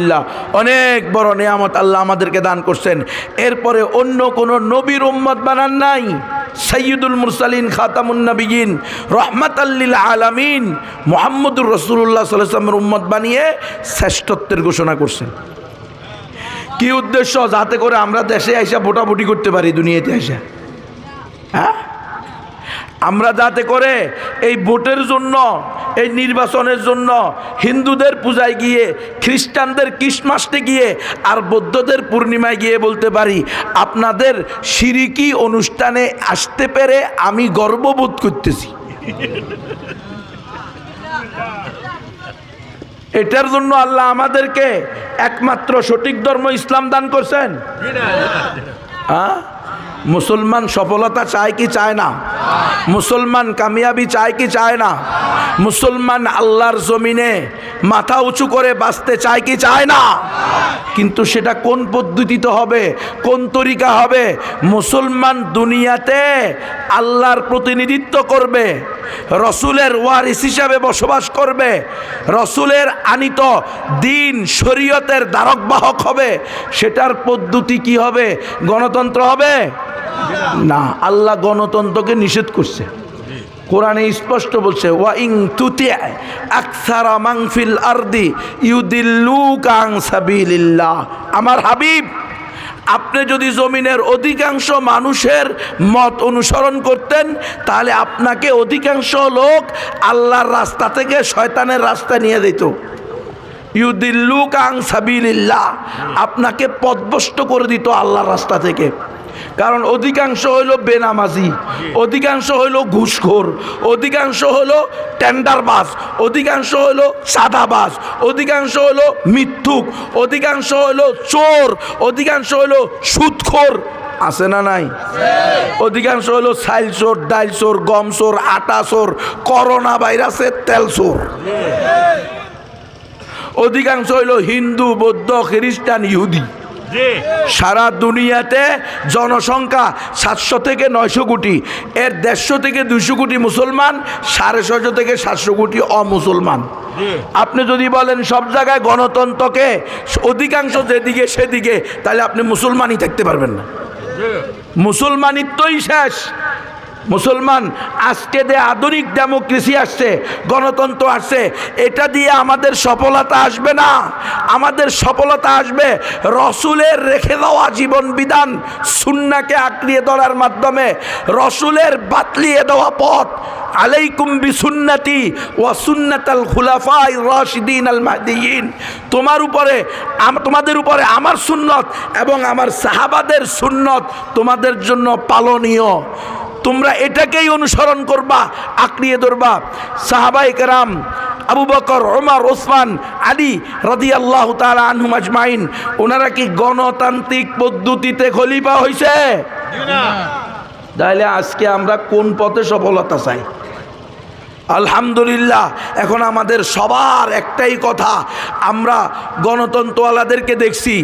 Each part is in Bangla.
আলহামদুলিল্লাহ, অনেক বড় নিয়ামত আল্লাহ আমাদেরকে দান করছেন। এরপরে অন্য কোনো নবীর উম্মত বানান নাই। সৈয়দুল মুরসালিন খাতামুন্নবীন রহমাত আল্লিল আলামিন, মোহাম্মদুর রসুল্লাহ সাল্লামের উম্মত বানিয়ে শ্রেষ্ঠত্বের ঘোষণা করছেন। কি উদ্দেশ্য? যাতে করে আমরা দেশে আইসা ভোটাভুটি করতে পারি, দুনিয়াতে আইসা। হ্যাঁ? আমরা যাতে করে এই ভোটের জন্য এই নির্বাচনের জন্য হিন্দুদের পূজায় গিয়ে খ্রিস্টানদের ক্রিসমাসে গিয়ে আর বৌদ্ধদের পূর্ণিমায় গিয়ে বলতে পারি আপনাদের সিরিকি অনুষ্ঠানে আসতে পেরে আমি গর্ববোধ করতেছি। এটার জন্য আল্লাহ আমাদেরকে একমাত্র সঠিক ধর্ম ইসলাম দান করছেন। হ্যাঁ? মুসলমান সফলতা চায় কি চায় না? মুসলমান কামিয়াবি চায় কি চায় না? মুসলমান আল্লাহর জমিনে মাথা উঁচু করে বাঁচতে চায় কি চায় না? কিন্তু সেটা কোন পদ্ধতিতে হবে? কোন তরিকা হবে? মুসলমান দুনিয়াতে আল্লাহর প্রতিনিধিত্ব করবে, রসুলের ওয়ারিস হিসাবে বসবাস করবে, রসুলের আনিত দিন শরীয়তের দ্বারক বাহক হবে। সেটার পদ্ধতি কি হবে? গণতন্ত্র হবে? না, আল্লাহ গণতন্ত্রকে নিষেধ করছে। কোরআনে স্পষ্ট বলছে, ওয়া ইং তুতি মাংফিল আরদি ইউদিল্লু কাং আমার হাবিব, আপনি যদি জমিনের অধিকাংশ মানুষের মত অনুসরণ করতেন, তাহলে আপনাকে অধিকাংশ লোক আল্লাহর রাস্তা থেকে শয়তানের রাস্তা নিয়ে দিত ইউদিল্লু কাং সাবিলিল্লাহ, আপনাকে পদভষ্ট করে দিত আল্লাহর রাস্তা থেকে। কারণ অধিকাংশ হইল বেনামাজি, অধিকাংশ হইল ঘুষখোর, অধিকাংশ হইল টেন্ডারবাজ, অধিকাংশ হইল সাদাবাজ, অধিকাংশ হইল মিথ্যুক, অধিকাংশ হইল চোর, অধিকাংশ হইল সুদখোর। আছে না নাই? অধিকাংশ হলো সাইল চোর, ডাইল চোর, গম চোর, আটা চোর, করোনা ভাইরাসের তেল চোর। অধিকাংশ হইল হিন্দু, বৌদ্ধ, খ্রিস্টান, ইহুদি। সারা দুনিয়াতে জনসংখ্যা সাতশো থেকে নয়শো কোটি এর দেড়শো থেকে দুইশো কোটি মুসলমান সাড়ে ছশো থেকে সাতশো কোটি অমুসলমান। আপনি যদি বলেন সব জায়গায় গণতন্ত্রকে অধিকাংশ যেদিকে সেদিকে তাহলে আপনি মুসলমানই থাকতে পারবেন না। মুসলমানিত্বই শেষ। মুসলমান, আজকে যে আধুনিক ডেমোক্রেসি আসছে, গণতন্ত্র আসছে, এটা দিয়ে আমাদের সফলতা আসবে না। আমাদের সফলতা আসবে রসুলের রেখে দেওয়া জীবন বিধান সুন্নাকে আঁকড়িয়ে ধরার মাধ্যমে, রসুলের বাতলিয়ে দেওয়া পথ। আলাইকুম বিসুন্নতি ওয়া সুন্নাতাল খুলাফাই রাশিদিন আল মাহদিয়িন। তোমার উপরে তোমাদের উপরে আমার সুন্নত এবং আমার সাহাবাদের সুন্নত তোমাদের জন্য পালনীয়। তোমরা এটাকেই অনুসরণ করবা আঁকড়িয়ে ধরবা। সাহাবাই কেরাম আবু বকর ওমর ওসমান আলী রাজি আল্লাহ তালা আজমাইন ওনারা কি গণতান্ত্রিক পদ্ধতিতে খলিফা হয়েছে তাহলে আজকে আমরা কোন পথে সফলতা চাই? আলহামদুলিল্লাহ, এখন আমাদের সবার একটাই কথা, আমরা গণতন্ত্রওয়ালাদেরকে দেখছি,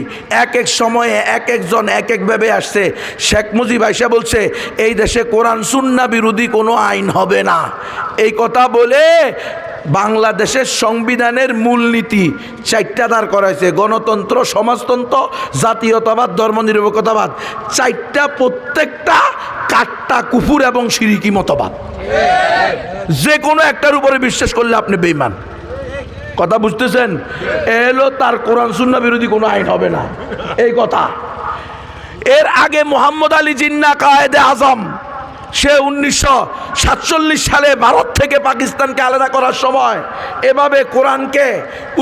এক এক সময়ে এক একজন এক একভাবে আসছে। শেখ মুজিব আইসা বলছে, এই দেশে কোরআন সুন্না বিরোধী কোনো আইন হবে না। এই কথা বলে বাংলাদেশের সংবিধানের মূলনীতি চারটা দাঁড় করাইছে, গণতন্ত্র, সমাজতন্ত্র, জাতীয়তাবাদ, ধর্মনিরপেক্ষতাবাদ। চারটা প্রত্যেকটা কাট্টা কুকুর এবং সিরিকি মতবাদ। যে কোনো একটার উপরে বিশ্বাস করলে আপনি বেইমান কথা বুঝতেছেন? এলো তার কোরআন শূন্য বিরোধী কোনো আইন হবে না। এই কথা। এর আগে মোহাম্মদ আলী জিন্না কায়েদে আজম, সে উনিশশো সাতচল্লিশ সালে ভারত থেকে পাকিস্তানকে আলাদা করার সময় এভাবে কোরআনকে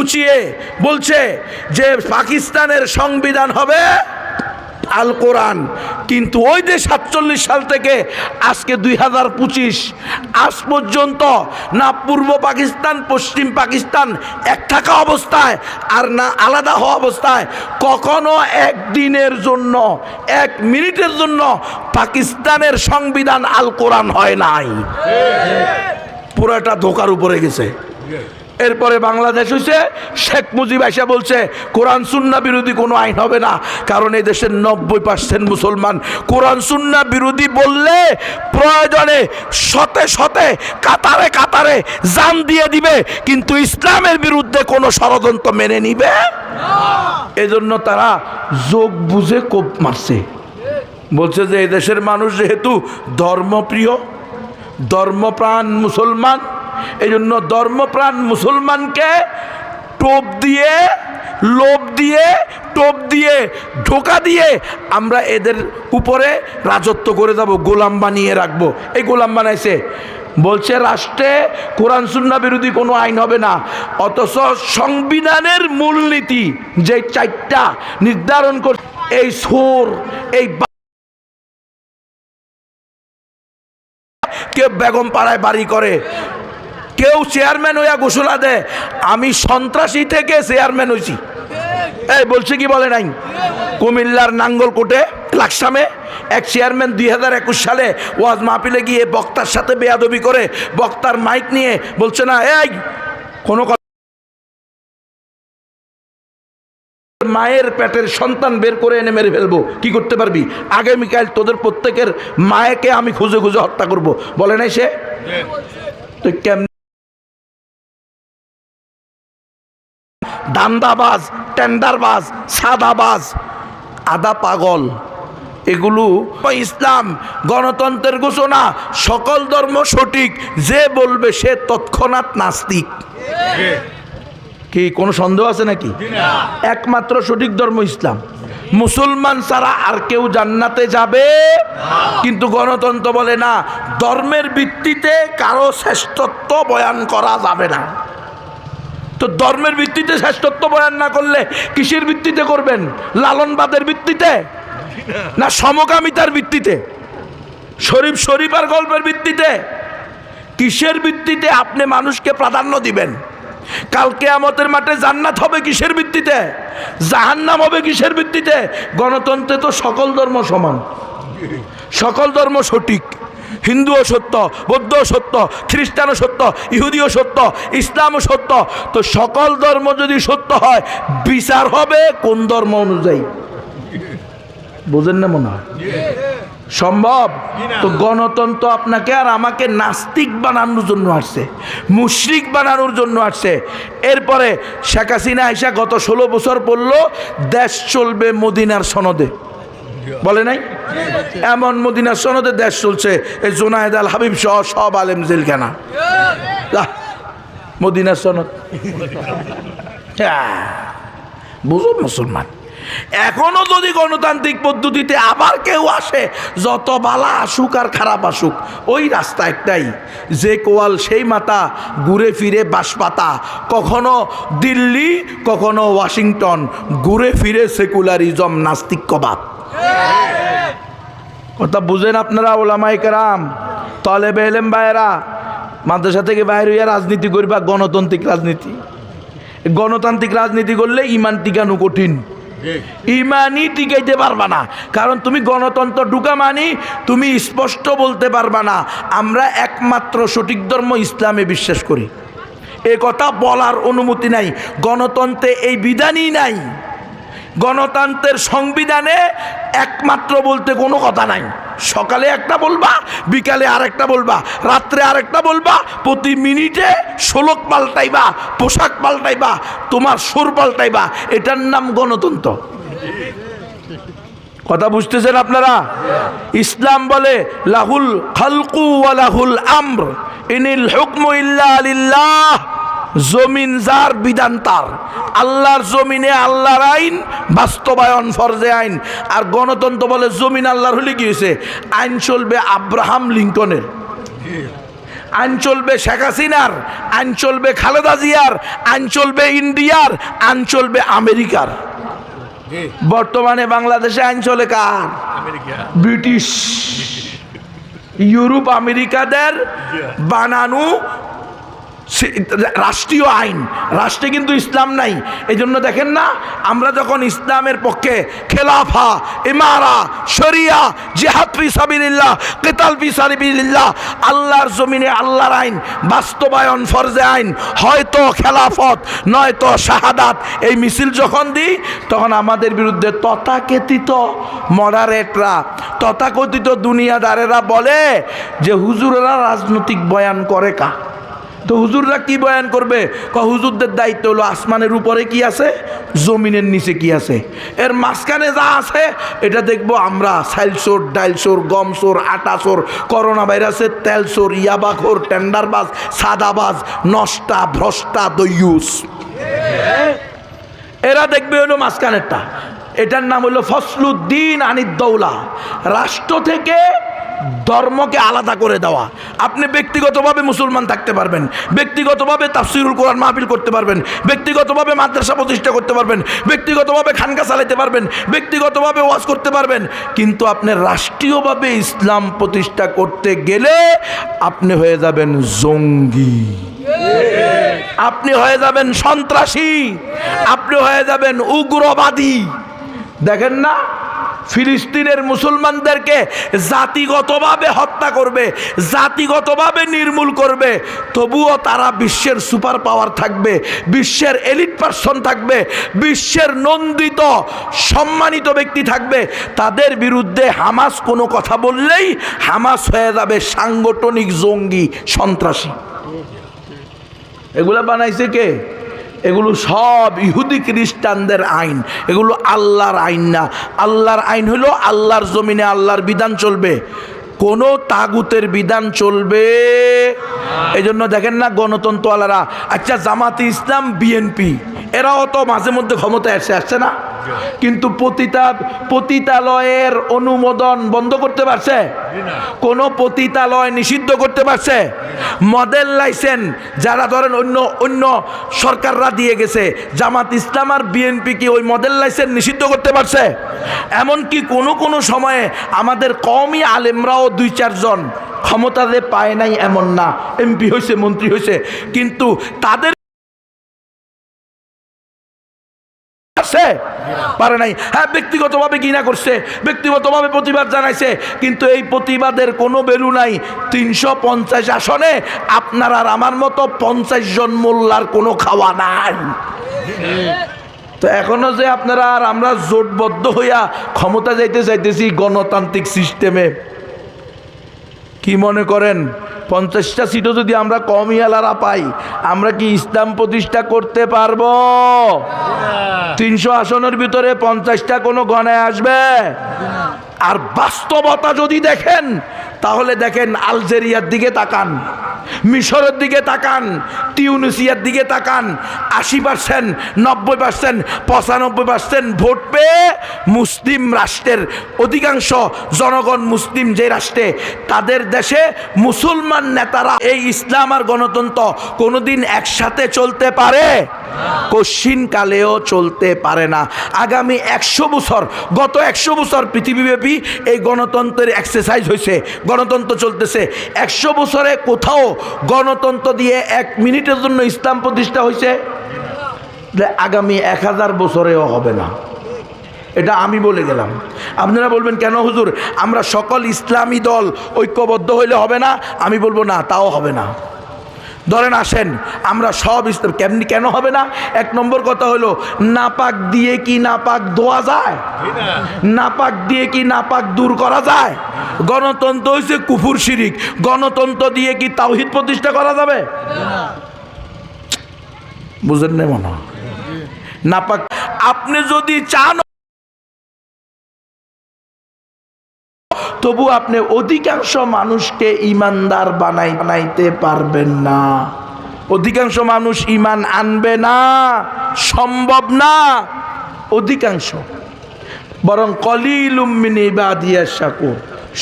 উঁচিয়ে বলছে যে পাকিস্তানের সংবিধান হবে আল কোরআন কিন্তু ওই যে সাতচল্লিশ সাল থেকে আজকে দুই হাজার পঁচিশ, আজ পর্যন্ত না পূর্ব পাকিস্তান, পশ্চিম পাকিস্তান এক থাকা অবস্থায় আর না আলাদা হওয়া অবস্থায়, কখনো একদিনের জন্য, এক মিনিটের জন্য পাকিস্তানের সংবিধান আল কোরআন হয় নাই। পুরাটা ধোকার উপরে গেছে। এরপরে বাংলাদেশ হয়েছে শেখ মুজিব এসে বলছে, কোরআন সুন্না বিরোধী কোনো আইন হবে না, কারণ এই দেশের নব্বই পার্সেন্ট মুসলমান কোরআন সুন্না বিরোধী বললে প্রয়োজনে শতে শতে, কাতারে কাতারে জান দিয়ে দিবে, কিন্তু ইসলামের বিরুদ্ধে কোনো ষড়যন্ত্র মেনে নিবে? এজন্য তারা যোগ বুঝে কোপ মারছে। বলছে যে এই দেশের মানুষ যেহেতু ধর্মপ্রিয়, ধর্মপ্রাণ মুসলমান এই জন্য ধর্মপ্রাণ মুসলমানকে টোপ দিয়ে, লোভ দিয়ে, টোপ দিয়ে, ঢোকা দিয়ে আমরা এদের উপরে রাজত্ব করে যাব, গোলাম বানিয়ে রাখব। এই গোলাম বানাইছে। বলছে, রাষ্ট্রে কোরআন সুন্না বিরোধী কোনো আইন হবে না। অথচ সংবিধানের মূলনীতি যে চারটা নির্ধারণ কর এই সোর, এই কেউ বেগম পাড়ায় বাড়ি করে। কেউ চেয়ারম্যান হইয়া ঘোষণা দেয় আমি সন্ত্রাসী থেকে চেয়ারম্যান হয়েছি এই বলছে কি বলে নাই? কুমিল্লার নাঙ্গলকোটে লাকসামে এক চেয়ারম্যান দুই হাজার একুশ সালে ওয়াজ মাহফিলে গিয়ে বক্তার সাথে বেয়াদবি করে বক্তার মাইক নিয়ে বলছে না এই কোনো মায়ের পেটের সন্তান বের করে এনে মেরে ফেলব কি করতে পারবি? আগামীকাল তোদের প্রত্যেকের মায়েকে আমি খুঁজে খুঁজে হত্যা করব। বলে নাই সে? তো কেমন দান্দাবাজ, টেন্ডারবাজ, সাদাবাজ, আদা পাগল। এগুলো ইসলাম, গণতন্ত্রের ঘোষণা, সকল ধর্ম সঠিক, যে বলবে সে তৎক্ষণাৎ নাস্তিক। কি, কোনো সন্দেহ আছে নাকি? একমাত্র সঠিক ধর্ম ইসলাম। মুসলমান ছাড়া আর কেউ জান্নাতে যাবে? কিন্তু গণতন্ত্র বলে না, ধর্মের ভিত্তিতে কারও শ্রেষ্ঠত্ব বয়ান করা যাবে না। তো ধর্মের ভিত্তিতে শ্রেষ্ঠত্ব বয়ান না করলে কিসের ভিত্তিতে করবেন? লালনবাদের ভিত্তিতে? না সমকামিতার ভিত্তিতে? শরীফ শরীফ আর গল্পের ভিত্তিতে? কিসের ভিত্তিতে আপনি মানুষকে প্রাধান্য দিবেন? কালকে আমতের মাঠে জান্নাত হবে কিসের ভিত্তিতে? জাহান্নাম হবে কিসের ভিত্তিতে? গণতন্ত্রে তো সকল ধর্ম সমান। সকল ধর্ম সঠিক। হিন্দুও সত্য, বৌদ্ধও সত্য, খ্রিস্টানও সত্য, ইহুদিও সত্য, ইসলামও সত্য। তো সকল ধর্ম যদি সত্য হয়, বিচার হবে কোন ধর্ম অনুযায়ী? বোঝেন না মনে হয়? সম্ভব? তো গণতন্ত্র আপনাকে আর আমাকে নাস্তিক বানানোর জন্য আসছে, মুশরিক বানানোর জন্য আসছে। এরপরে শেখ হাসিনা আইসা গত ষোলো বছর পড়ল, দেশ চলবে মদিনার সনদে। বলে নাই? এমন মদিনার সনদে দেশ চলছে এই জোনায়েদ আল হাবিব সহ সব আলেম জেলখানা। আহ, মদিনার সনদ। হ্যাঁ, বুঝো মুসলমান। এখনও যদি গণতান্ত্রিক পদ্ধতিতে আবার কেউ আসে যত বালা আসুক আর খারাপ আসুক ওই রাস্তা একটাই। যে কোয়াল সেই মাথা ঘুরে ফিরে বাঁশপাতা। কখনো দিল্লি কখনো ওয়াশিংটন ঘুরে ফিরে সেকুলারিজম নাস্তিক কবাব কথা বুঝেন আপনারা ওলামাই কেরাম, তলেবে এলেম বাইরা মাদ্রাসা থেকে বাইরে হইয়া রাজনীতি করবা, গণতান্ত্রিক রাজনীতি। গণতান্ত্রিক রাজনীতি করলে ইমান টিকানো কঠিন। ইমানই টিকাইতে পারবা না। কারণ তুমি গণতন্ত্র ঢুকা মানি, তুমি স্পষ্ট বলতে পারবা না। আমরা একমাত্র সঠিক ধর্ম ইসলামে বিশ্বাস করি। এ কথা বলার অনুমতি নাই। গণতন্ত্রে এই বিধানই নাই। গণতন্ত্রের সংবিধানে একমাত্র বলতে কোনো কথা নাই। সকালে একটা বলবা, বিকালে আরেকটা বলবা, রাত্রে আরেকটা বলবা, প্রতি মিনিটে শোলক পাল্টাইবা, পোশাক পাল্টাইবা, তোমার সুর পাল্টাইবা, এটার নাম গণতন্ত্র। কথা বুঝতেছেন আপনারা? ইসলাম বলে, লাহুল খালকু ওয়া লাহুল আমর। ইনিল হুকমু ইল্লা লিল্লাহ। জমিন যার বিধান তার। আল্লাহর জমিনে আল্লাহর আইন বাস্তবায়ন ফরজে আইন। আর গণতন্ত্র বলে জমিন আল্লাহর হলে কি হয়েছে? আইন চলবে আব্রাহাম লিঙ্কনের। আইন চলবে শেখ হাসিনার। আইন চলবে খালেদা জিয়ার। আইন চলবে ইন্ডিয়ার। আইন চলবে আমেরিকার। বর্তমানে বাংলাদেশে আইন চলে কার? ব্রিটিশ। ইউরোপ আমেরিকাদের বানানো রাষ্ট্রীয় আইন। রাষ্ট্রে কিন্তু ইসলাম নাই। এই জন্য দেখেন না, আমরা যখন ইসলামের পক্ষে খেলাফা, ইমারা, শরিয়া, জিহাদ ফি সাবিলিল্লাহ, কেতাল ফি সাবিলিল্লাহ, আল্লাহর জমিনে আল্লাহর আইন, বাস্তবায়ন ফরজে আইন, হয়তো খেলাফত, নয়তো শাহাদাত, এই মিছিল যখন দিই, তখন আমাদের বিরুদ্ধে তথাকথিত মডারেটরা, তথাকথিত দুনিয়াদারেরা বলে যে, হুজুরেরা রাজনৈতিক বয়ান করে কা? তো হুজুররা কি বয়ান করবে? ক হুজুরদের দায়িত্ব হলো আসমানের উপরে কি আছে? জমিনের নিচে কি আছে? এর মাঝখানে যা আছে, এটা দেখব আমরা, সাইলসোর, ডাইলসোর, গমসোর, আটাসোর করোনা ভাইরাসের তেলসোর, ইয়াবাখোর, টেন্ডারবাজ, সাদাবাজ, নষ্টা, ভ্রষ্টা দইয়ুস এরা দেখবে হলো মাঝখানেরটা। এটার নাম হলো ফসলুদ্দিন আনিদ্দৌলা। রাষ্ট্র থেকে ধর্মকে আলাদা করে দেওয়া। আপনি ব্যক্তিগতভাবে মুসলমান থাকতে পারবেন, ব্যক্তিগতভাবে তাফসিরুল কোরআন মাহফিল করতে পারবেন, ব্যক্তিগতভাবে মাদ্রাসা প্রতিষ্ঠা করতে পারবেন, ব্যক্তিগতভাবে খানকা চালাইতে পারবেন, ব্যক্তিগতভাবে ওয়াজ করতে পারবেন। কিন্তু আপনি রাষ্ট্রীয়ভাবে ইসলাম প্রতিষ্ঠা করতে গেলে আপনি হয়ে যাবেন জঙ্গি। আপনি হয়ে যাবেন সন্ত্রাসী। আপনি হয়ে যাবেন উগ্রবাদী। দেখেন না? ফিলিস্তিনের মুসলমানদেরকে জাতিগতভাবে হত্যা করবে, জাতিগতভাবে নির্মূল করবে, তবুও তারা বিশ্বের সুপার পাওয়ার থাকবে, বিশ্বের এলিট পার্সন থাকবে, বিশ্বের নন্দিত, সম্মানিত ব্যক্তি থাকবে। তাদের বিরুদ্ধে হামাস কোনো কথা বললেই হামাস হয়ে যাবে সাংগঠনিক জঙ্গি সন্ত্রাসী। এগুলো বানাইছে কে? এগুলো সব ইহুদি খ্রিস্টানদের আইন। এগুলো আল্লাহর আইন না। আল্লাহর আইন হলো আল্লাহর জমিনে আল্লাহর বিধান চলবে। কোনো তাগুতের বিধান চলবে। এই জন্য দেখেন না গণতন্ত্রওয়ালারা আচ্ছা জামাতে ইসলাম, বিএনপি, এরাও তো মাঝে মধ্যে ক্ষমতায় এসে আসছে না? কিন্তু পতিতা, পতিতালয়ের অনুমোদন বন্ধ করতে পারছে? কোন পতিতালয় নিষিদ্ধ করতে পারছে? মডেল লাইসেন্স যারা ধরেন অন্য অন্য সরকাররা দিয়ে গেছে, জামাত ইসলাম আর বিএনপি কি ওই মডেল লাইসেন্স নিষিদ্ধ করতে পারছে? এমনকি কোনো কোনো সময়ে আমাদের কমই আলেমরাও দুই, চারজন ক্ষমতাতে পায় নাই এমন না। এমপি হয়েছে, মন্ত্রী হয়েছে, কিন্তু তাদের আছে পারে নাই। হ্যাঁ ব্যক্তিগতভাবে ঘৃণা করছে, ব্যক্তিগতভাবে প্রতিবাদ জানাইছে, কিন্তু এই প্রতিবাদের কোনো বেলু নাই। তিনশো পঞ্চাশ আসনে আপনার আর আমার মতো পঞ্চাশ জন মোল্লার কোনো খাওয়া নাই। তো এখনও যে আপনারা আর আমরা জোটবদ্ধ হইয়া ক্ষমতা যাইতে চাইতেছি গণতান্ত্রিক সিস্টেমে, কি মনে করেন? পঞ্চাশটা সিটও যদি আমরা কমিয়ালারা পাই আমরা কি ইসলাম প্রতিষ্ঠা করতে পারব? তিনশো আসনের ভিতরে পঞ্চাশটা কোনো গণায় আসবে? আর বাস্তবতা যদি দেখেন, তাহলে দেখেন আলজেরিয়ার দিকে তাকান, মিশরের দিকে তাকান টিউনিসিয়ার দিকে তাকান, আশি পার্সেন্ট নব্বই পার্সেন্ট পঁচানব্বই পার্সেন্ট ভোট পেয়ে মুসলিম রাষ্ট্রের অধিকাংশ জনগণ মুসলিম যে রাষ্ট্রে, তাদের দেশে মুসলমান নেতারা এই ইসলাম আর গণতন্ত্র কোনোদিন একসাথে চলতে পারে? কশিন কালেও চলতে পারে না। আগামী একশো বছর, গত একশো বছর পৃথিবীব্যাপী এই গণতন্ত্রের এক্সারসাইজ হয়েছে গণতন্ত্র চলতেছে। একশো বছরে কোথাও গণতন্ত্র দিয়ে এক মিনিটের জন্য ইসলাম প্রতিষ্ঠা হয়েছে আগামী এক হাজার বছরেও হবে না। এটা আমি বলে গেলাম আপনারা বলবেন, কেন হুজুর? আমরা সকল ইসলামী দল ঐক্যবদ্ধ হইলে হবে না? আমি বলব, না, তাও হবে না। ধরেন আসেন, আমরা সব ইসলাম, কেমনি কেন হবে না? এক নম্বর কথা হলো, নাপাক দিয়ে কি নাপাক ধোয়া যায়? নাপাক দিয়ে কি নাপাক দূর করা যায়? গণতন্ত্র হয়েছে কুফুর শিরিক। গণতন্ত্র দিয়ে কি তাওহিদ প্রতিষ্ঠা করা যাবে? বুঝেন না মনে? নাপাক, আপনি যদি চান তবু আপনি অধিকাংশ মানুষকে ইমানদার বানাই বানাইতে পারবেন না। অধিকাংশ মানুষ ইমান আনবে না, সম্ভব না, অধিকাংশ। বরং কলিলুম্মিনী বা দিয়া শাকুর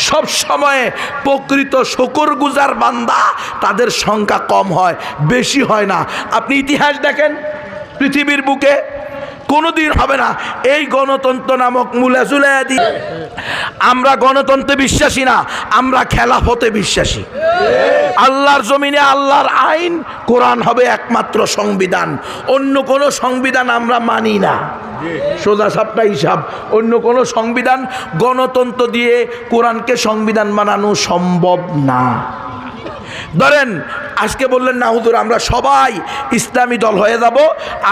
সব সময়ে প্রকৃত শকর গুজার বান্দা তাদের সংখ্যা কম হয়, বেশি হয় না। আপনি ইতিহাস দেখেন, পৃথিবীর বুকে কোনোদিন হবে না। এই গণতন্ত্র নামক মূলে চুলে দিয়ে আমরা গণতন্ত্রে বিশ্বাসী না, আমরা খেলাফতে বিশ্বাসী। আল্লাহর জমিনে আল্লাহর আইন, কোরআন হবে একমাত্র সংবিধান। অন্য কোনো সংবিধান আমরা মানি না। সোজা সাপটা হিসাব, অন্য কোনো সংবিধান গণতন্ত্র দিয়ে কোরআনকে সংবিধান বানানো সম্ভব না। ধরেন, আজকে বললেন, না হুজুর, আমরা সবাই ইসলামী দল হয়ে যাব,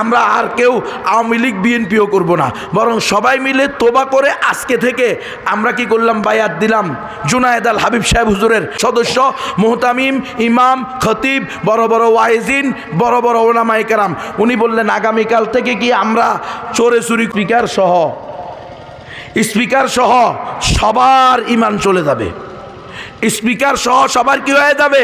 আমরা আর কেউ আওয়ামী লীগ, বিএনপিও করব না। বরং সবাই মিলে তোবা করে আজকে থেকে আমরা কি করলাম, বায়াত দিলাম। জুনায়েদ আল হাবিব সাহেব হুজুরের সদস্য, মোহতামিম, ইমাম, খতিব, বড় বড় ওয়াইজিন, বড় বড় ওলামাই কেরাম। উনি বললেন, আগামীকাল থেকে কি আমরা চোরে চুরি, স্পিকার সহ স্পিকার সহ সবার ইমান চলে যাবে? স্পিকার সহ সবার কি হয়ে যাবে?